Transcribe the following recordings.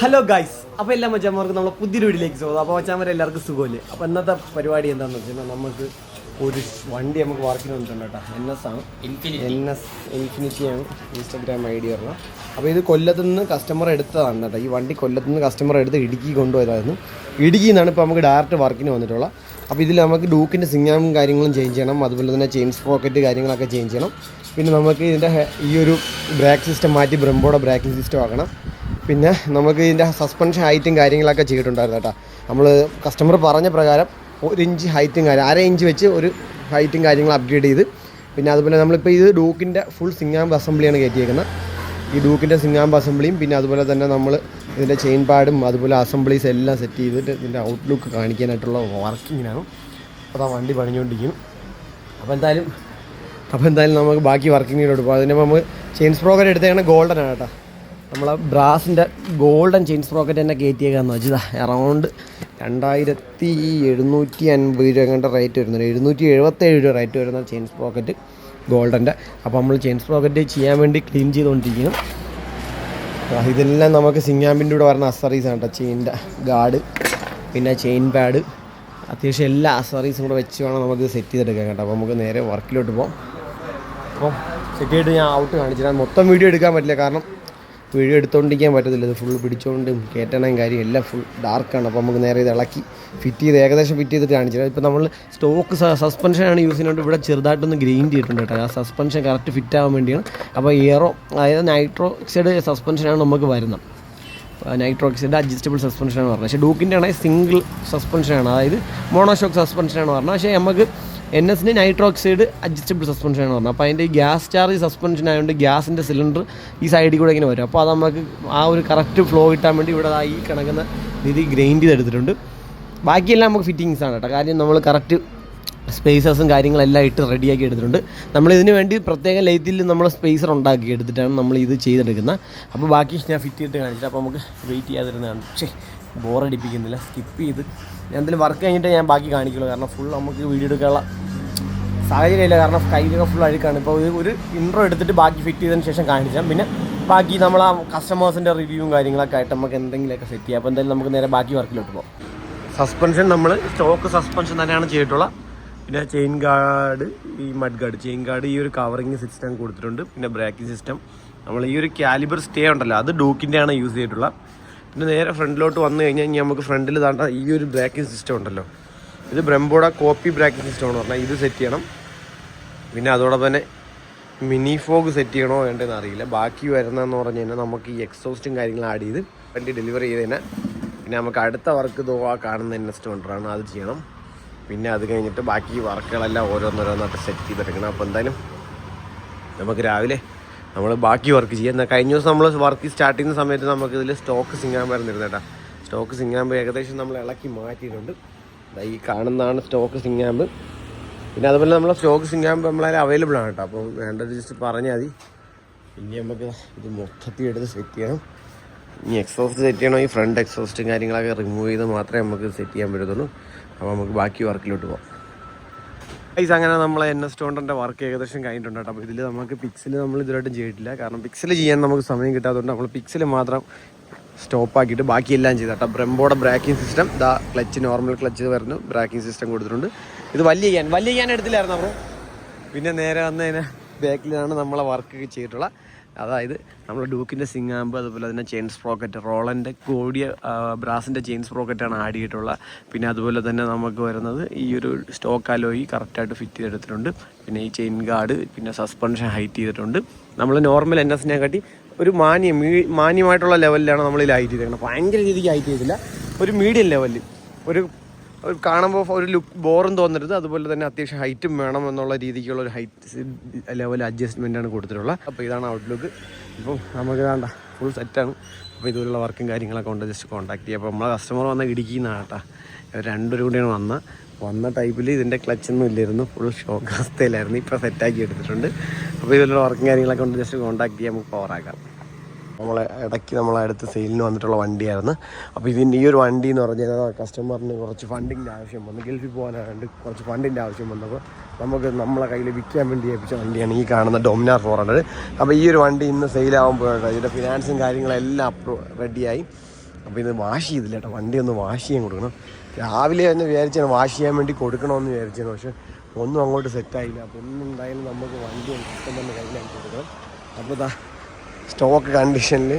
Hello guys അപ്പോൾ എല്ലാ മച്ചാന്മാർക്കും നമ്മളെ പുതിയൊരു വീട്ടിലേക്ക് സ്വാഗതം. അപ്പോൾ മച്ചാന്മാർ എല്ലാവർക്കും സുഖമല്ലേ? അപ്പോൾ ഇന്നത്തെ പരിപാടി എന്താണെന്ന് വെച്ചാൽ നമുക്ക് ഒരു വണ്ടി നമുക്ക് വർക്കിന് വന്നിട്ടുണ്ട് കേട്ടോ. എൻ എസ് ആണ്. എൻ എസ് ഇൻഫിനിറ്റി ആണ് ഇൻസ്റ്റാഗ്രാം ഐ ഡി പറഞ്ഞത്. അപ്പോൾ ഇത് കൊല്ലത്ത് നിന്ന് കസ്റ്റമർ എടുത്തതാണ് കേട്ടോ. ഈ വണ്ടി കൊല്ലത്ത് നിന്ന് കസ്റ്റമർ എടുത്ത് ഇടുക്കി കൊണ്ടുപോയതായിരുന്നു. ഇടുക്കിയിൽ നിന്നാണ് ഇപ്പോൾ നമുക്ക് ഡയറക്റ്റ് വർക്കിന് വന്നിട്ടുള്ളത്. അപ്പോൾ ഇതിൽ നമുക്ക് ഡൂക്കിന്റെ സിഗ്നാമും കാര്യങ്ങളും ചേഞ്ച് ചെയ്യണം. അതുപോലെ തന്നെ ചെയിൻസ് പോക്കറ്റ് കാര്യങ്ങളൊക്കെ ചേഞ്ച് ചെയ്യണം. പിന്നെ നമുക്ക് ഇതിന്റെ ഈ ഒരു ബ്രേക്ക് സിസ്റ്റം മാറ്റി ബ്രംബോടെ ബ്രേക്കിംഗ് സിസ്റ്റം ആക്കണം. പിന്നെ നമുക്ക് ഇതിന്റെ സസ്പെൻഷൻ ഹൈറ്റും കാര്യങ്ങളൊക്കെ ചെയ്തിട്ടുണ്ടായിരുന്നു കേട്ടോ. നമ്മൾ കസ്റ്റമർ പറഞ്ഞ പ്രകാരം ഒരു ഇഞ്ച് ഹൈറ്റും കാര്യം അര ഇഞ്ച് വെച്ച് ഒരു ഹൈറ്റും കാര്യങ്ങളും അപ്ഗ്രേഡ് ചെയ്ത് പിന്നെ അതുപോലെ നമ്മളിപ്പോൾ ഇത് ഡൂക്കിന്റെ ഫുൾ സിംഗാമ്പ് അസംബ്ലിയാണ് കയറ്റിയേക്കുന്നത് ഈ ഡൂക്കിന്റെ സിംഗാമ്പ് അസംബ്ലിയും പിന്നെ അതുപോലെ തന്നെ നമ്മൾ ഇതിന്റെ ചെയിൻ പാഡും അതുപോലെ അസംബ്ലീസ് എല്ലാം സെറ്റ് ചെയ്തിട്ട് ഇതിന്റെ ഔട്ട്ലുക്ക് കാണിക്കാനായിട്ടുള്ള വർക്കിങ്ങിനാണ് അപ്പോൾ ആ വണ്ടി പണിഞ്ഞുകൊണ്ടിരിക്കും അപ്പോൾ എന്തായാലും അപ്പോൾ എന്തായാലും നമുക്ക് ബാക്കി വർക്കിങ്ങിനോട് പോകാം അതിന് നമ്മൾ ചെയിൻസ് പ്രോഗ്രാം എടുത്തേക്കാണ് ഗോൾഡൻ ആണ് കേട്ടോ. നമ്മളെ ബ്രാസിന്റെ ഗോൾഡൻ ചെയിൻ സ്പ്രോക്കറ്റ് തന്നെ കയറ്റിയേക്കാന്ന് വെച്ചതാ. അറൗണ്ട് രണ്ടായിരത്തി എഴുന്നൂറ്റി അൻപത് രൂപ റേറ്റ് വരുന്നുണ്ട്. എഴുന്നൂറ്റി എഴുപത്തേഴ് രൂപ റേറ്റ് വരുന്ന ചെയിൻ സ്പ്രോക്കറ്റ് ഗോൾഡന്റെ അപ്പോൾ നമ്മൾ ചെയിൻ സ്പ്രോക്കറ്റ് ചെയ്യാൻ വേണ്ടി ക്ലീൻ ചെയ്തുകൊണ്ടിരിക്കുന്നു ഇതെല്ലാം നമുക്ക് സിങ്ങാമ്പിന്റെ കൂടെ വരുന്ന അസറീസ് ആണ് കേട്ടോ ചെയിന്റെ ഗാർഡ് പിന്നെ ചെയിൻ പാഡ് അത്യാവശ്യം എല്ലാ അസറീസും കൂടെ വെച്ച് വേണം നമുക്ക് സെറ്റ് ചെയ്തെടുക്കാൻ കേട്ടോ. അപ്പോൾ നമുക്ക് നേരെ വർക്കിലോട്ട് പോകാം അപ്പോൾ സെറ്റ് ചെയ്തിട്ട് ഞാൻ ഔട്ട് കാണിച്ചു തരാം. മൊത്തം വീഡിയോ എടുക്കാൻ പറ്റില്ല. കാരണം വീഡിയോ എടുത്തുകൊണ്ടിരിക്കാൻ പറ്റത്തില്ല. ഇത് ഫുൾ പിടിച്ചുകൊണ്ടും കയറ്റണം കാര്യം എല്ലാം ഫുൾ ഡാർക്കാണ് അപ്പോൾ നമുക്ക് നേരെ ഇത് ഇളക്കി ഫിറ്റ് ചെയ്ത് ഏകദേശം ഫിറ്റ് ചെയ്തിട്ട് കാണിച്ചത് ഇപ്പോൾ നമ്മൾ സ്റ്റോക്ക് സസ്പെൻഷനാണ് യൂസ് ചെയ്യുന്നത് ഇവിടെ ചെറുതായിട്ടൊന്ന് ഗ്രീൻ ചെയ്തിട്ടുണ്ട് കേട്ടോ. ആ സസ്പെൻഷൻ കറക്റ്റ് ഫിറ്റ് ആവാൻ വേണ്ടിയാണ്. അപ്പോൾ എയറോ അതായത് നൈട്രോക്സൈഡ് സസ്പെൻഷനാണ് നമുക്ക് വരുന്നത്. നൈട്രോക്സൈഡ് അഡ്ജസ്റ്റബിൾ സസ്പെൻഷനാണ് പറഞ്ഞത്. പക്ഷേ ഡൂക്കിന്റെ ആണെങ്കിൽ സിംഗിൾ സസ്പെൻഷനാണ് അതായത് മോണോഷോക്ക് സസ്പെൻഷനാണ് പറഞ്ഞത്. പക്ഷേ നമുക്ക് എൻ എസിന് നൈട്രോക്സൈഡ് അഡ്ജസ്റ്റബിൾ സസ്പെൻഷൻ ആണ് പറഞ്ഞത്. അപ്പോൾ അതിന്റെ ഗ്യാസ് ചാർജ് സസ്പെൻഷൻ ആയതുകൊണ്ട് ഗ്യാസിന്റെ സിലിണ്ടർ ഈ സൈഡിൽ കൂടെ ഇങ്ങനെ വരും. അപ്പോൾ അത് നമുക്ക് ആ ഒരു കറക്റ്റ് ഫ്ലോ കിട്ടാൻ വേണ്ടി ഇവിടെ ഈ കിടക്കുന്ന രീതി ഗ്രൈൻഡ് ചെയ്തെടുത്തിട്ടുണ്ട്. ബാക്കിയെല്ലാം നമുക്ക് ഫിറ്റിങ്സ് ആണ് കേട്ടോ. കാര്യം നമ്മൾ കറക്റ്റ് സ്പേസസും കാര്യങ്ങളെല്ലാം ഇട്ട് റെഡിയാക്കി എടുത്തിട്ടുണ്ട്. നമ്മൾ ഇതിന് വേണ്ടി പ്രത്യേക ലൈറ്റിൽ നമ്മൾ സ്പേസർ ഉണ്ടാക്കി എടുത്തിട്ടാണ് നമ്മൾ ഇത് ചെയ്തെടുക്കുന്നത്. അപ്പോൾ ബാക്കി ഞാൻ ഫിറ്റ് ചെയ്തിട്ട് കാണിച്ചിട്ട് അപ്പോൾ നമുക്ക് വെയിറ്റ് ചെയ്യാതിരുന്നതാണ്. പക്ഷേ ബോറടിപ്പിക്കുന്നില്ല സ്കിപ്പ് ചെയ്ത്. എന്തെങ്കിലും വർക്ക് കഴിഞ്ഞിട്ട് ഞാൻ ബാക്കി കാണിക്കുള്ളൂ. കാരണം ഫുൾ നമുക്ക് വീഡിയോ എടുക്കാനുള്ള സാഹചര്യമില്ല. കാരണം കയ്യിലൊക്കെ ഫുൾ അഴുക്കാണ്. ഇപ്പോൾ ഒരു ഇൻട്രോ എടുത്തിട്ട് ബാക്കി ഫിറ്റ് ചെയ്തതിന് ശേഷം കാണിച്ചാൽ പിന്നെ ബാക്കി നമ്മൾ ആ കസ്റ്റമേഴ്സിന്റെ റിവ്യൂവും കാര്യങ്ങളൊക്കെ ആയിട്ട് നമുക്ക് എന്തെങ്കിലുമൊക്കെ സെറ്റ് ചെയ്യാം. അപ്പോൾ എന്തായാലും നമുക്ക് നേരെ ബാക്കി വർക്കിലോട്ട് പോകാം. സസ്പെൻഷൻ നമ്മൾ സ്റ്റോക്ക് സസ്പെൻഷൻ തന്നെയാണ് ചെയ്തിട്ടുള്ളത് പിന്നെ ചെയിൻ ഗാർഡ് ഈ മഡ് ഗാർഡ് ചെയിൻ ഗാർഡ് ഈ ഒരു കവറിങ് സിസ്റ്റം കൊടുത്തിട്ടുണ്ട്. പിന്നെ ബ്രേക്കിംഗ് സിസ്റ്റം നമ്മൾ ഈ ഒരു കാലിബർ സ്റ്റേ ഉണ്ടല്ലോ അത് ഡൂക്കിന്റെ ആണ് യൂസ് ചെയ്തിട്ടുള്ളത് പിന്നെ നേരെ ഫ്രണ്ടിലോട്ട് വന്നു കഴിഞ്ഞാൽ നമുക്ക് ഫ്രണ്ടിൽ താണ്ട ഈ ഒരു ബ്രേക്കിംഗ് സിസ്റ്റം ഉണ്ടല്ലോ. ഇത് ബ്രംബോഡ കോപ്പി ബ്രാക്കറ്റ് സിസ്റ്റം എന്ന് പറഞ്ഞാൽ ഇത് സെറ്റ് ചെയ്യണം. പിന്നെ അതോടൊപ്പം തന്നെ മിനി ഫോഗ് സെറ്റ് ചെയ്യണോ വേണ്ടതെന്ന് അറിയില്ല. ബാക്കി വരുന്നതെന്ന് പറഞ്ഞു കഴിഞ്ഞാൽ നമുക്ക് ഈ എക്സോസ്റ്റും കാര്യങ്ങളും ആഡ് ചെയ്ത് വണ്ടി ഡെലിവറി ചെയ്ത് തന്നെ പിന്നെ നമുക്ക് അടുത്ത വർക്ക് ആ കാണുന്ന ഇൻവെസ്റ്റ് കൊണ്ടാണ് അത് ചെയ്യണം. പിന്നെ അത് കഴിഞ്ഞിട്ട് ബാക്കി വർക്കുകളെല്ലാം ഓരോന്നോരോന്നായിട്ട് സെറ്റ് ചെയ്തെടുക്കണം. അപ്പോൾ എന്തായാലും നമുക്ക് രാവിലെ നമ്മൾ ബാക്കി വർക്ക് ചെയ്യാം. എന്നാൽ കഴിഞ്ഞ ദിവസം നമ്മൾ വർക്ക് സ്റ്റാർട്ട് ചെയ്യുന്ന സമയത്ത് നമുക്ക് ഇതിൽ സ്റ്റോക്ക് സിങ്ങാൻ വരുന്നിരുന്നു കേട്ടോ. സ്റ്റോക്ക് സിങ്ങാമ്പ് ഏകദേശം നമ്മൾ ഇളക്കി മാറ്റിയിട്ടുണ്ട്. ഈ കാണുന്നതാണ് സ്റ്റോക്ക് സിംഗാമ്പ് പിന്നെ അതുപോലെ നമ്മളെ സ്റ്റോക്ക് സിംഗാമ്പ് നമ്മളതിൽ അവൈലബിൾ ആണ് കേട്ടോ. അപ്പോൾ വേണ്ടത് ജസ്റ്റ് പറഞ്ഞാൽ മതി. ഇനി നമുക്ക് ഇത് മൊത്തത്തിൽ എടുത്ത് സെറ്റ് ചെയ്യണം. ഇനി എക്സോസ്റ്റ് സെറ്റ് ചെയ്യണം. ഈ ഫ്രണ്ട് എക്സോസ്റ്റും കാര്യങ്ങളൊക്കെ റിമൂവ് ചെയ്ത് മാത്രമേ നമുക്ക് സെറ്റ് ചെയ്യാൻ പറ്റത്തുള്ളൂ. അപ്പോൾ നമുക്ക് ബാക്കി വർക്കിലോട്ട് പോകാം. ഗൈസ് അങ്ങനെ നമ്മളെ എൻ എസ് ടോണ്ടന്റെ വർക്ക് ഏകദേശം കഴിഞ്ഞിട്ടുണ്ട് കേട്ടോ. അപ്പോൾ ഇതിൽ നമുക്ക് പിക്സൽ നമ്മൾ ഇതുവരായിട്ടും ചെയ്തിട്ടില്ല. കാരണം പിക്സൽ ചെയ്യാൻ നമുക്ക് സമയം കിട്ടാത്തതുകൊണ്ട് നമ്മൾ പിക്സൽ മാത്രം സ്റ്റോപ്പ് ആക്കിയിട്ട് ബാക്കിയെല്ലാം ചെയ്ത കേട്ടോ. ബ്രംബോടെ ബ്രേക്കിംഗ് സിസ്റ്റം ദാ ക്ലച്ച് നോർമൽ ക്ലച്ച് വരുന്നു. ബ്രേക്കിംഗ് സിസ്റ്റം കൊടുത്തിട്ടുണ്ട്. ഇത് വലിയ ചെയ്യാൻ വലിയ ചെയ്യാൻ എടുത്തില്ലായിരുന്നു അപ്പോൾ പിന്നെ നേരെ വന്ന് കഴിഞ്ഞാൽ ബാക്കിലാണ് നമ്മളെ വർക്ക് ചെയ്തിട്ടുള്ള. അതായത് നമ്മൾ ഡൂക്കിന്റെ സിംഗാമ്പ് അതുപോലെ തന്നെ ചെയിൻ സ്പ്രോക്കറ്റ് റോളന്റെ കൂടിയ ബ്രാസിന്റെ ചെയിൻ സ്പ്രോക്കറ്റാണ് ആഡ് ചെയ്തിട്ടുള്ള. പിന്നെ അതുപോലെ തന്നെ നമുക്ക് വരുന്നത് ഈ ഒരു സ്റ്റോക്ക് അലോയി കറക്റ്റായിട്ട് ഫിറ്റ് ചെയ്തെടുത്തിട്ടുണ്ട്. പിന്നെ ഈ ചെയിൻ ഗാർഡ് പിന്നെ സസ്പെൻഷൻ ഹൈറ്റ് ചെയ്തിട്ടുണ്ട്. നമ്മൾ നോർമൽ എൻ എസിനെ കാട്ടി ഒരു മാന്യം മാന്യമായിട്ടുള്ള ലെവലിലാണ് നമ്മൾ ഇതിൽ ഹൈറ്റ് ചെയ്തേക്കുന്നത് ഭയങ്കര രീതിക്ക് ഹൈറ്റ് ചെയ്തില്ല ഒരു മീഡിയം ലെവലിൽ ഒരു ഒരു കാണുമ്പോൾ ഒരു ലുക്ക് ബോറും തോന്നരുത്. അതുപോലെ തന്നെ അത്യാവശ്യം ഹൈറ്റും വേണം എന്നുള്ള രീതിക്കുള്ള ഒരു ഹൈറ്റ് ലെവൽ അഡ്ജസ്റ്റ്മെന്റ് ആണ് കൊടുത്തിട്ടുള്ളത്. അപ്പോൾ ഇതാണ് ഔട്ട്ലുക്ക് ഇപ്പം നമുക്ക് വേണ്ട. ഫുൾ സെറ്റാണ് അപ്പോൾ ഇതുപോലുള്ള വർക്കും കാര്യങ്ങളൊക്കെ ഉണ്ട് ജസ്റ്റ് കോൺടാക്ട് ചെയ്യുക അപ്പോൾ നമ്മളെ കസ്റ്റമർ വന്ന ഇടുക്കിന്നാണ് കേട്ടോ. ഇവർ രണ്ടുപേരും കൂടിയാണ് വന്ന വന്ന ടൈപ്പിൽ ഇതിന്റെ ക്ലച്ചൊന്നും ഇല്ലായിരുന്നു. ഫുൾ ഷോക്ക് അവസ്ഥയിലായിരുന്നു. ഇപ്പോൾ സെറ്റാക്കി എടുത്തിട്ടുണ്ട്. അപ്പോൾ ഇതുപോലുള്ള വർക്കും കാര്യങ്ങളൊക്കെ ഉണ്ട്. ജസ്റ്റ് കോൺടാക്ട് ചെയ്യാൻ നമുക്ക് പവറാക്കാം നമ്മളെ ഇടയ്ക്ക് നമ്മളെ അടുത്ത് സെയിലിന് വന്നിട്ടുള്ള വണ്ടിയായിരുന്നു. അപ്പോൾ ഇതിന്റെ ഈ ഒരു വണ്ടി എന്ന് പറഞ്ഞു കഴിഞ്ഞാൽ കസ്റ്റമറിന് കുറച്ച് ഫണ്ടിന്റെ ആവശ്യം വന്നു. ഗൾഫിൽ പോകാനായിട്ട് കുറച്ച് ഫണ്ടിന്റെ ആവശ്യം വന്നപ്പോൾ നമുക്ക് നമ്മളെ കയ്യിൽ വിൽക്കാൻ വേണ്ടി ഏൽപ്പിച്ച വണ്ടിയാണ് ഈ കാണുന്ന ഡൊമിനാർ ഫോർ ഹൺഡ്രഡ് അപ്പോൾ ഈ ഒരു വണ്ടി ഇന്ന് സെയിലാകുമ്പോഴാണ് ഇതിന്റെ ഫിനാൻസും കാര്യങ്ങളെല്ലാം അപ്രൂ റെഡിയായി അപ്പോൾ ഇത് വാഷ് ചെയ്തില്ല കേട്ടോ. വണ്ടി ഒന്ന് വാഷ് ചെയ്യാൻ കൊടുക്കണം. രാവിലെ തന്നെ വിചാരിച്ചാണ് വാഷ് ചെയ്യാൻ വേണ്ടി കൊടുക്കണമെന്ന് വിചാരിച്ചാണ്. പക്ഷെ ഒന്നും അങ്ങോട്ട് സെറ്റായില്ല അപ്പോൾ ഒന്നും എന്തായാലും നമുക്ക് വണ്ടി ഇഷ്ടം തന്നെ കയ്യിലാക്കി കൊടുക്കണം. അപ്പോൾ ഇതാ സ്റ്റോക്ക് കണ്ടീഷനിൽ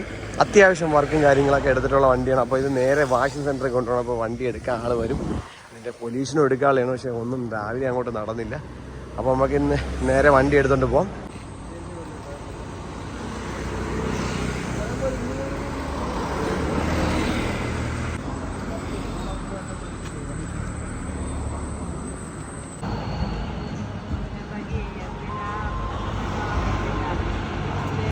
അത്യാവശ്യം വർക്കും കാര്യങ്ങളൊക്കെ എടുത്തിട്ടുള്ള വണ്ടിയാണ്. അപ്പോൾ ഇത് നേരെ വാഷിംഗ് സെന്ററിൽ കൊണ്ടുപോകണം അപ്പോൾ വണ്ടി എടുക്കാൻ ആൾ വരും. അതിന്റെ പൊല്യൂഷനും എടുക്കാനുള്ളതാണ്. പക്ഷേ ഒന്നും രാവിലെ അങ്ങോട്ട് നടന്നില്ല. അപ്പോൾ നമുക്ക് ഇന്ന് നേരെ വണ്ടി എടുത്തുകൊണ്ട് പോകാം